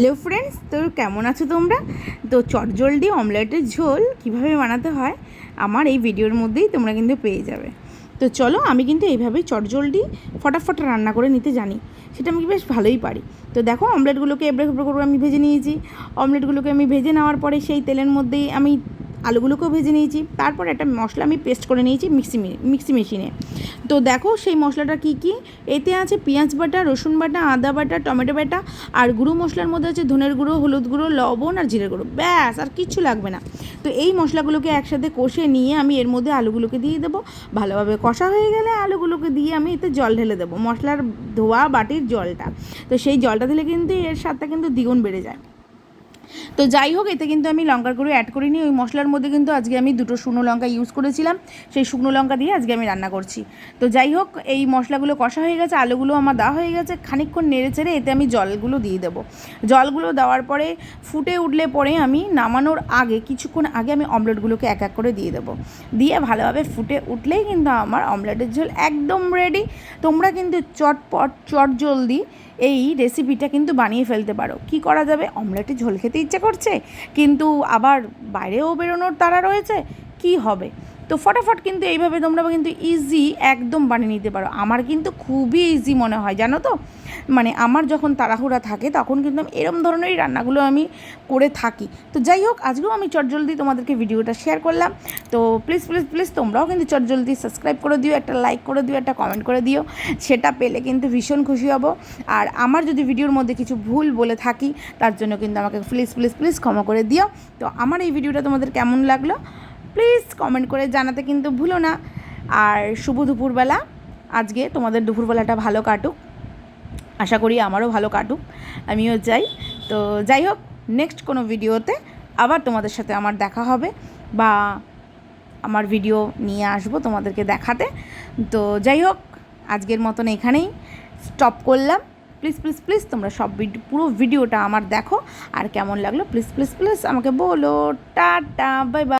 Hello friends, তো কেমন আছো তোমরা? তো চটজলদি অমলেটের ঝোল কীভাবে বানাতে হয় আমার এই ভিডিওর মধ্যেই তোমরা কিন্তু পেয়ে যাবে। তো চলো, আমি কিন্তু এইভাবেই চটজলদি ফটাফট রান্না করে নিতে জানি, সেটা আমি বেশ ভালোই পারি। তো দেখো, অমলেটগুলোকে এবড়ে খেবড়ে করে আমি ভেজে নিয়েছি। অমলেটগুলোকে আমি ভেজে নেওয়ার পরে সেই তেলের মধ্যেই আমি আলুগুলোকেও ভেজে নিয়েছি। তারপর একটা মশলা আমি পেস্ট করে নিয়েছি মিক্সি মিক্সি মেশিনে তো দেখো সেই মশলাটা কি কি? এতে আছে পেঁয়াজ বাটা, রসুন বাটা, আদা বাটা, টমেটো বাটা আর গুঁড়ো মশলার মধ্যে আছে ধনের গুঁড়ো, হলুদ গুঁড়ো, লবণ আর জিরে গুঁড়ো। ব্যাস, আর কিচ্ছু লাগবে না। তো এই মশলাগুলোকে একসাথে কষে নিয়ে আমি এর মধ্যে আলুগুলোকে দিয়ে দেবো। ভালোভাবে কষা হয়ে গেলে আলুগুলোকে দিয়ে আমি এতে জল ঢেলে দেবো, মশলার ধোয়া বাটির জলটা। তো সেই জলটা দিলে কিন্তু এর স্বাদটা কিন্তু দ্বিগুণ বেড়ে যায়। তো যাই হোক, এতে কিন্তু আমি লঙ্কার গুঁড়ো অ্যাড করিনি। ওই মশলার মধ্যে কিন্তু আজকে আমি দুটো শুকনো লঙ্কা ইউজ করেছিলাম। সেই শুকনো লঙ্কা দিয়ে আজকে আমি রান্না করছি। তো যাই হোক, এই মশলাগুলো কষা হয়ে গেছে, আলুগুলো আমার দেওয়া হয়ে গেছে। খানিকক্ষণ নেড়ে চেড়ে এতে আমি জলগুলো দিয়ে দেবো। জলগুলো দেওয়ার পরে ফুটে উঠলে পরে আমি নামানোর আগে, কিছুক্ষণ আগে আমি অমলেটগুলোকে এক এক করে দিয়ে দেবো। দিয়ে ভালোভাবে ফুটে উঠলেই কিন্তু আমার অমলেটের ঝোল একদম রেডি তোমরা কিন্তু চটপট চট জলদি এই রেসিপিটা কিন্তু বানিয়ে ফেলতে পারো। কি করা যাবে? অমলেটের ঝোল খেতে ইচ্ছে করছে কিন্তু আবার বাইরেও বেরোনোর তারা রয়েছে কি হবে? তো ফটাফট কিন্তু এইভাবে তোমরা কিন্তু ইজি একদম বানিয়ে নিতে পারো। আমার কিন্তু খুবই ইজি মনে হয়, জানো তো? মানে আমার যখন তাড়াহুড়া থাকে তখন কিন্তু আমি এরম ধরনেরই রান্নাগুলো আমি করে থাকি। তো যাই হোক, আজকেও আমি চটজলদি তোমাদেরকে ভিডিওটা শেয়ার করলাম। তো প্লিজ প্লিজ প্লিজ তোমরাও কিন্তু চটজলদি সাবস্ক্রাইব করে দিও, একটা লাইক করে দিও, একটা কমেন্ট করে দিও। সেটা পেলে কিন্তু ভীষণ খুশি হব। আর আমার যদি ভিডিওর মধ্যে কিছু ভুল বলে থাকি, তার জন্য কিন্তু আমাকে প্লিজ প্লিজ প্লিজ ক্ষমা করে দিও। তো আমার এই ভিডিওটা তোমাদের কেমন লাগল? প্লিজ কমেন্ট করে জানাতে কিন্তু ভুলো না। আর শুভ দুপুরবেলা। আজকে তোমাদের দুপুরবেলাটা ভালো কাটুক। আশা করি আমারও ভালো কাটুক। আমিও চাই তো যাই হোক নেক্সট কোনো ভিডিওতে আবার তোমাদের সাথে আমার দেখা হবে বা আমার ভিডিও নিয়ে আসব তোমাদেরকে দেখাতে। তো যাই হোক, আজকের মতন এখানেই স্টপ করলাম। প্লিজ প্লিজ প্লিজ তোমরা সব ভিডিও পুরো ভিডিওটা আমার দেখো। আর কেমন লাগল প্লিজ প্লিজ প্লিজ আমাকে বলো। Tata bye bye